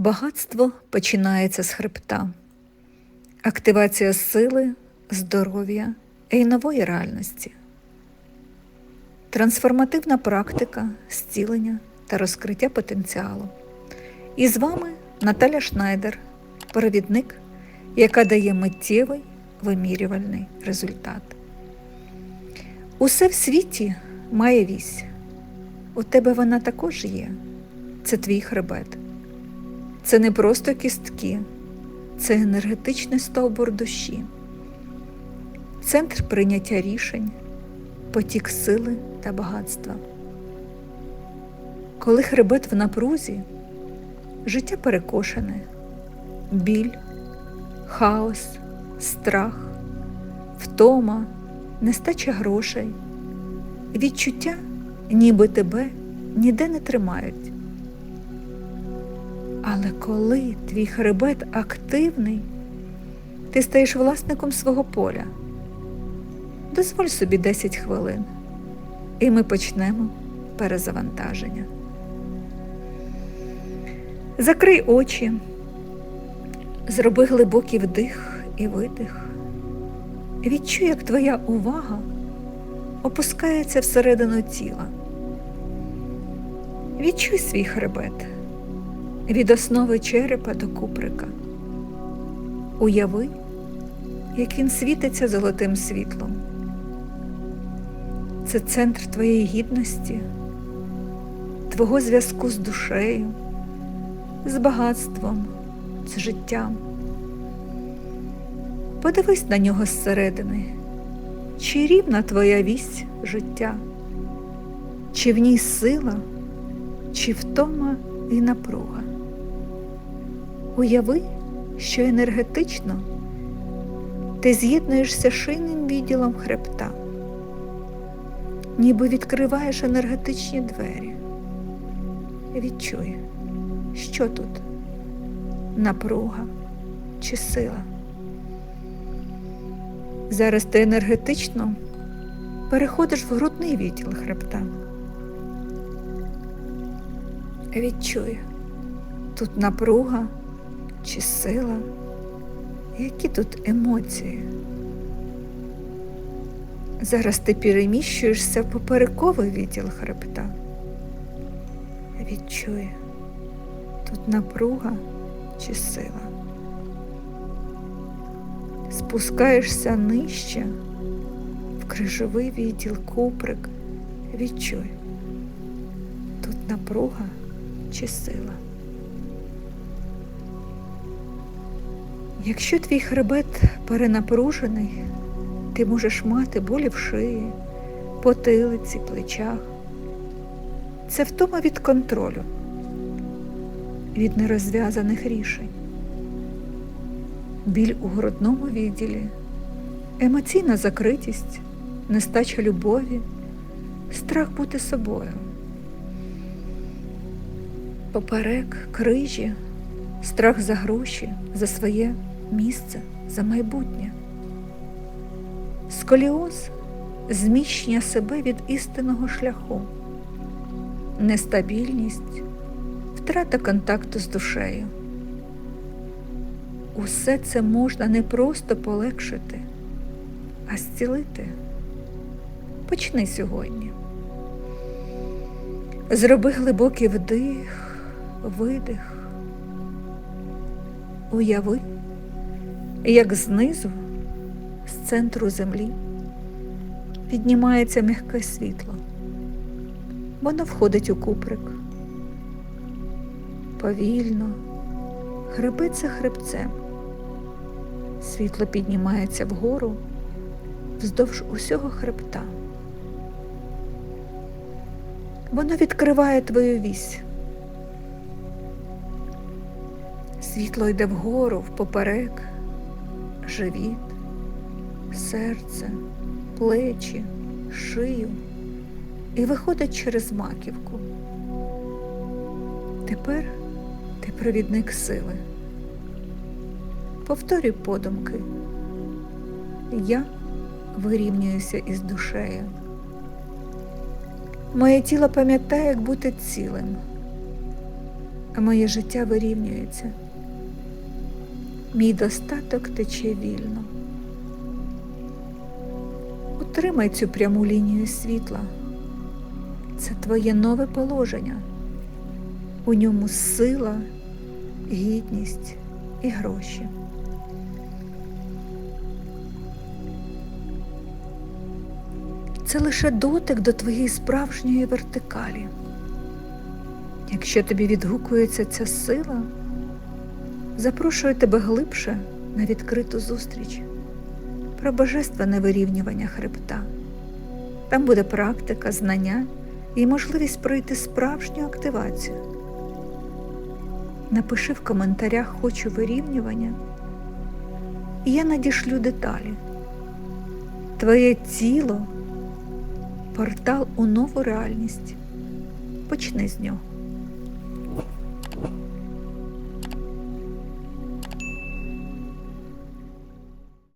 Багатство починається з хребта, активація сили, здоров'я і нової реальності, трансформативна практика, зцілення та розкриття потенціалу. І з вами Наталя Шнайдер, провідник, яка дає миттєвий вимірювальний результат. Усе в світі має вісь. У тебе вона також є. Це твій хребет. Це не просто кістки, це енергетичний стовбур душі, центр прийняття рішень, потік сили та багатства. Коли хребет в напрузі, життя перекошене, біль, хаос, страх, втома, нестача грошей, відчуття, ніби тебе ніде не тримають. Але коли твій хребет активний, ти стаєш власником свого поля. Дозволь собі 10 хвилин, і ми почнемо перезавантаження. Закрий очі, зроби глибокий вдих і видих. Відчуй, як твоя увага опускається всередину тіла. Відчуй свій хребет від основи черепа до куприка. Уяви, як він світиться золотим світлом. Це центр твоєї гідності, твого зв'язку з душею, з багатством, з життям. Подивись на нього зсередини, чи рівна твоя вісь життя, чи в ній сила, чи втома і напруга. Уяви, що енергетично ти з'єднуєшся шийним відділом хребта, ніби відкриваєш енергетичні двері. Відчуй, що тут напруга чи сила. Зараз ти енергетично переходиш в грудний відділ хребта. Відчуй, тут напруга чи сила, які тут емоції. Зараз ти переміщуєшся в поперековий відділ хребта. Відчуй, тут напруга чи сила. Спускаєшся нижче в крижовий відділ куприк. Відчуй, тут напруга чи сила. Якщо твій хребет перенапружений, ти можеш мати болі в шиї, потилиці, плечах. Це втома від контролю, від нерозв'язаних рішень, біль у грудному відділі, емоційна закритість, нестача любові, страх бути собою. Поперек, крижі, страх за гроші, за своє місце, за майбутнє. Сколіоз зміщення себе від істинного шляху, нестабільність, втрата контакту з душею. Усе це можна не просто полегшити, а зцілити. Почни сьогодні. Зроби глибокий вдих, видих. Уяви, як знизу, з центру землі, піднімається м'яке світло. Воно входить у куприк. Повільно, за хребцем. Світло піднімається вгору вздовж усього хребта. Воно відкриває твою вісь. Світло йде вгору, впоперек, живіт, серце, плечі, шию і виходить через маківку. Тепер ти провідник сили. Повторюй подумки. Я вирівнююся із душею. Моє тіло пам'ятає, як бути цілим, а моє життя вирівнюється. Мій достаток тече вільно. Утримай цю пряму лінію світла. Це твоє нове положення. У ньому сила, гідність і гроші. Це лише дотик до твоєї справжньої вертикалі. Якщо тобі відгукується ця сила, запрошую тебе глибше на відкриту зустріч про божественне вирівнювання хребта. Там буде практика, знання і можливість пройти справжню активацію. Напиши в коментарях Хочу вирівнювання, і я надішлю деталі. Твоє тіло портал у нову реальність. Почни з нього.